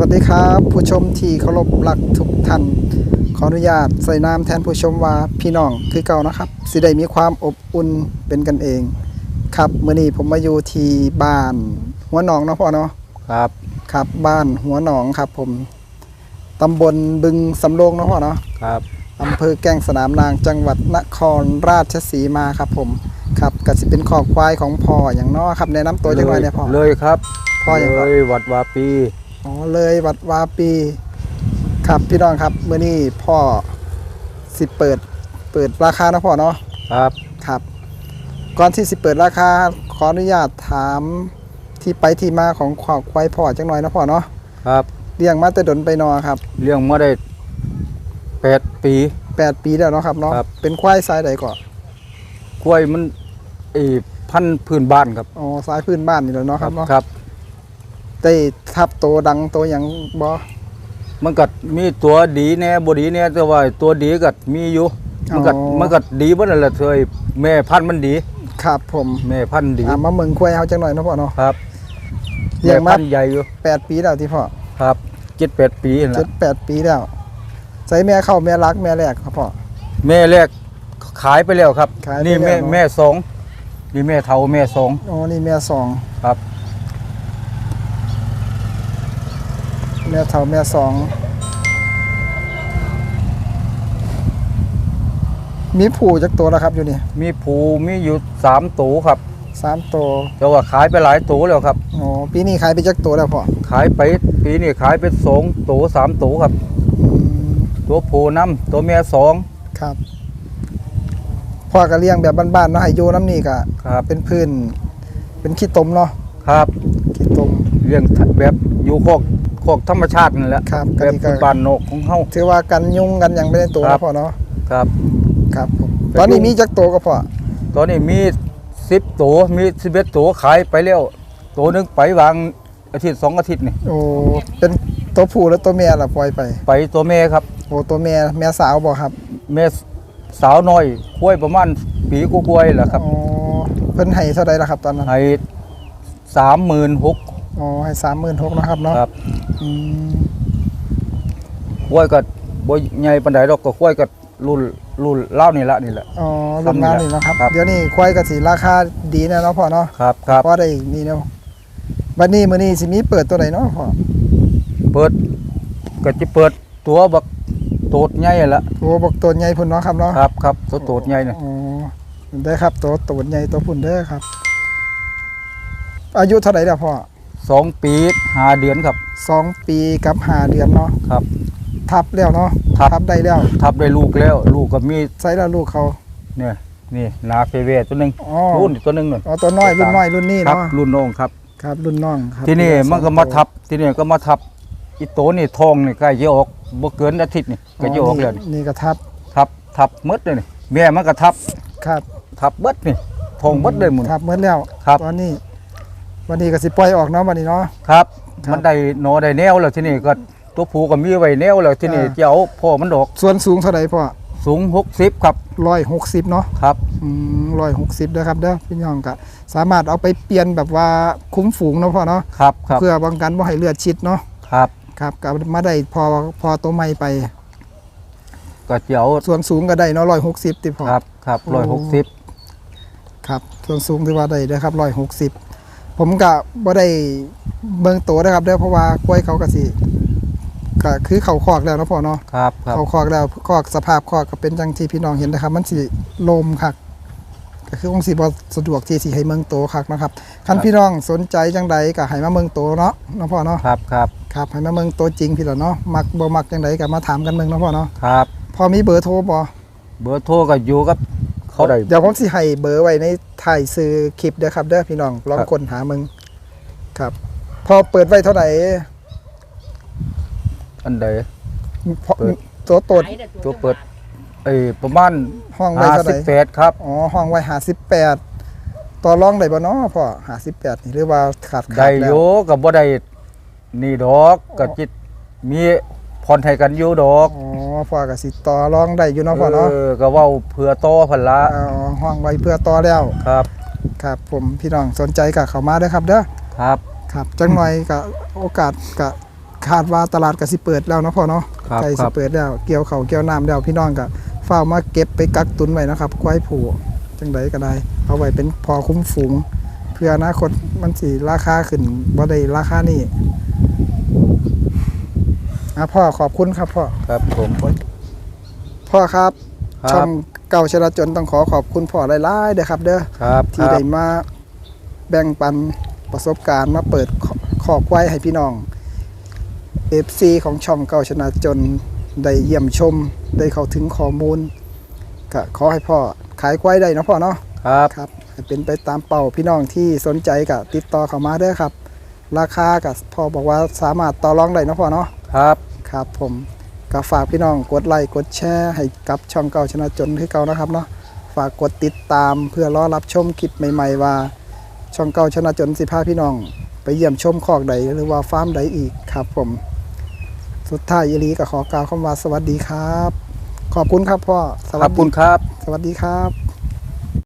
วัสดีครับ ผู้ชมที่เคารพรักทุกท่านขออนุญาตใส่นามแทนผู้ชมว่าพี่น้องคือเก่านะครับสิได้มีความอบอุ่นเป็นกันเอง ครับเมื่อนี้ผมมาอยู่ที่บ้าน หัวหนองเนาะพ่อเนาะครับครับบ้านหัวหนองครับ ผมตำบลบึงสำโรงเนาะพ่อเนาะครับอำเภอแก้งสนามนางจังหวัดนครราชสีมาครับ ผมครับก็สิเป็นขอบควายของพ่ออย่างเน้อครับแนะนำตัวจังไว้เนี่ยพ่อเลยครับพ่ออย่างไรเลยวัดวาปี อ๋อเลยวัดวาปี ครับพี่น้องครับเมื่อนี้พ่อสิเปิดเปิดราคานะพ่อเนาะครับครับ ก่อนที่สิเปิดราคาขออนุญาตถามที่ไปที่มาของขวากควายพ่อจังหน่อยนะพ่อเนาะครับเลี้ยงมาแต่ดนไปนอครับเลี้ยงมาได้แปดปี8ปีแล้วเนาะครับเนาะครับ เป็นควายสายใดก่อนกล้วยมันไอ้พันธุ์พื้นบ้านครับอ๋อสายพื้นบ้านนี่แหล้วเนาะครับเนาะครับ ได้ทับโตดังโตหยังบ่มันก็มีตัวดีแน่บ่ดีแน่แต่ว่าตัวดีก็มีอยู่ มันก็มันก็ดีเบ่นั่นแหละเธอแม่พันธุ์มันดี ครับผมแม่พันธุ์ดีอ่ามาเมืองควายเฮาจังหน่อยเนาะพ่อเนาะครับเลี้ยงมาแพันธุ์ใหญ่อยู่8ปีแล้วที่พ่อครับเจ็ดแปดปีนั่นแหเจ็ละดแปดปีแล้วใส่แม่เข้าแม่รักแม่แรกครับพ่อแม่แรกขายไปแล้วครับขายไปนี่แม่แล้วเนอะแม่สองนี่แม่เฒ่าแม่สองอ๋อนี่แม่สองครับ แม่เท่าแม่สอง มีผูจักตัวแล้วครับอยู่นี่มีผูมีอยู่สามตูครับสามตัวแต่ว่าขายไปหลายตูแล้วครับ อ๋อปีนี้ขายไปจักตัวแล้วพ่อขายไปปีนี้ขายไปสองตูสามตูครับ อืมตัวผูน้ำตัวเมียสองครับพ่อก็เลี้ยงแบบบ้านๆเนาะให้อยู่น้ำนี่ก็ครับ เป็นพื้น เป็นขี้ตมเนาะ ครับขี้ตมเลี้ยงแบบอยู่โคกโคกธรรมชาตินั่นแหละครับแบก็บนี่ก็บ้านนอกของเฮา ถือว่ากันยุงกันหยังไม่ได้ตัวครันะบ พ่อเนาะครับ ครับผมไปตอนนี้ยุ่งมีจักตัวก็พ่อตอนนี้มีสิบตัวมีสิบเอ็ดตัวขายไปแล้วตัวหนึงไปวางอาทิตย์สองอาทิตย์นี่โอ้เป็นตัวผู้แล้วตัวเมียล่ะปล่อยไปไปตัวแม่ครับ โอ้ตัวเมียแม่สาวบ่ครับแม่สาวน้อยคุ้ยประมาณปีกล้วยๆแหละครับ อ๋อเพิ่นให้เท่าใดล่ะครับตอนนั้นให้ สามหมื่นหกอ๋อให้สามหมื่นหกนะครับเนาะครับอืมคุ้ยก็บ่ใหญ่ปานใดดอกก็คุ้ยก็รุ่นรุ่นเล่าวนี่ละนี่แหละ อ๋อรุ่นงานนี่เนาะครับ ครับ เดี๋ยวนี้ควายกสีราคาดีแน่เนาะพ่อเนาะครับครับพอได้นี่เนาะวันนี้มื้อนี้สิมีเปิดตัวไหนเนาะพ่อเปิดก็จะเปิดตัวบักโตดใหญ่ละโอ้บอกตัวใหญ่พุ่นเนาะครับเนาะครับครับตัวโตดใหญ่น่ะอ๋อได้ครับตัวตัวใหญ่ตัวพุ่นเด้อครับ อายุเท่าไหร่แล้วพ่อสองปีห้าเดือนครับสองปีกับห้าเดือนเนาะครับ ทับแล้วเนาะทับ ทับได้แล้วทับได้ลูกแล้ว ลูกก็มีใส่แล้วลูกเขา เนี่ยนี่นาเฟเวตัวหนึงอ๋อ รุ่นอีกตัวหนึงน่ะอ๋อตัวน้อยรุ่นน้อยรุ่นนี้ครับเนาะรุ่นน้องครับ ครับ รุ่นน้องครับที่นี่สองมันก็มาตัว ทับ ที่นี่ก็มาทับอีโตนี่ทองนี่ใกล้จะออกบ่เกินอาทิตย์นี่ก็จะออกแล้วนี่นี่ก็ทับทับทับหมดเลยนี่แม่มันก็ทับ ครับทับเบิดนี่ทองเบิดเลยหมุน ทับเมื่อแล้วครับ ตอนนี้ วันนี้ก็สิปล่อยออกเนาะวันนี้เนาะ ครับ ครับมันได้หนอได้แนวแล้วที่นี่ก็ตัวผูก็มีไว้แนวแล้วที่นี่อ่าจะเอาพ่อมันดอกส่วนสูงเท่าไหร่พ่อสูง60ครับร้อยหกสิบเนาะครับอืมร้อยหกสิบเด้อครับเด้อพี่น้องก็สามารถเอาไปเปลี่ยนแบบว่าคุ้มฝูงเนาะพ่อเนาะครับครับเพื่อป้องกันว่าให้เลือดชิดเนาะครับครับก็มาได้พอพอตัวใหม่ไป ก็จะเอาส่วนสูงก็ได้เนาะร้อยหกสิบติพอครับครับโอ้ 160 ครับส่วนสูงที่ว่าได้เด้อครับร้อยหกสิบ ผมก็บ่ได้เบิ่งตัวนะครับเด้อเพราะว่ากล้วยเขาก็สิก็คือเขาคอกแล้วเนาะพ่อเนาะครับครับเขาคอกแล้วคอกสภาพคอกก็เป็นจังที่พี่น้องเห็นนะครับ มันสิลมคักก็คือคงสิบ่สะดวกที่สิให้เมืองโตคักนะครับคันพี่น้องสนใจจังใดก็ให้มาเมืองโตเนาะเนาะพ่อเนาะครับครับครับให้มาเมืองโตจริงพี่ละเนาะมักบ่มักจังใดก็มาถามกันเมืองเนาะพ่อเนาะครับพอมีเบอร์โทรบ่เบอร์โทรก็อยู่กับ เขาได้ เดี๋ยวผมสิให้เบอร์ไว้ในถ่ายซื้อคลิปเด้อครับเด้อพี่น้องลองครับค้นหาเมืองครับ พอเปิดไว้เท่าไหร่อันใด พอเปิด ตัวตดตัวเปิดเอ้ยประมาณห้องไว้เท่าไหร่ 58ครับ อ๋อห้องไว้หาสิบแปดต่อรองได้บ่เนาะพ่อหาสิบแปดนี่หรือว่าขาดขาได้ดอแล้วยู่ก็บ่ได้นี่ดอกก็จิตมี ผ่อนให้กันอยู่ดอกอ๋อพ่อก็สิต่อรองได้อยู่เนาะพ่อเนาะเออก็เว้าเพื่อโตพันละอ๋อห้องไว้เพื่อต่อแล้วครับ ครับผมพี่น้องสนใจก็เข้ามาเด้อครับเด้อครับครับจังหน่อยก็โอกาสก็คาดว่าตลาดก็สิเปิดแล้วเนาะพ่อเนาะครับใกล้คสิรับเปิดแล้วเกี่ยวเขาวเกี่ยวน้ำแล้วพี่น้องก็เฝ้าวมาเก็บไปกักตุนไว้นะครับควายผูจังไดก็ได้ เอาไว้เป็นพอคุ้มฝูง เพื่ออนาคตมันสิราคาขึ้นบ่ได้ราคานี้ อะพ่อขอบคุณครับพ่อ ครับผมพ่อครับ ครับช่องเก่าชลจนต้องขอขอบคุณพ่อหลายๆเด้อครับ เด้อครับที่ครัได้บมาแบ่งปันประสบการณ์มาเปิดขขอกไว้ให้พี่น้อง FC ของช่องเก่าชนะจนได้เยี่ยมชม ได้เข้าถึงข้อมูลก็ขอให้พ่อขายควายได้เนาะพ่อเนาะ ครับครับให้เป็นไปตามเป้าพี่น้องที่สนใจก็ติดต่อเข้ามาเด้อครับ ราคาก็พ่อบอกว่าสามารถต่อรองได้เนาะพ่อเนาะ ครับ ครับผมก็ฝากพี่น้องกดไลค์กดแชร์ให้กับช่องเก่าชนะจนที่เก่านะครับเนาะฝากกดติดตามเพื่อรอรับชมคลิปใหม่ๆว่า ช่องเก่าชนะจนสิพาพี่น้อง ไปเยี่ยมชมคอกใดหรือว่าฟาร์มใดอีกครับผม สุดท้ายอีหลีก็ขอกล่าวคำว่าสวัสดีครับ ขอบคุณครับพ่อสขวัอสบดีคุณครับ สวัสดีครับ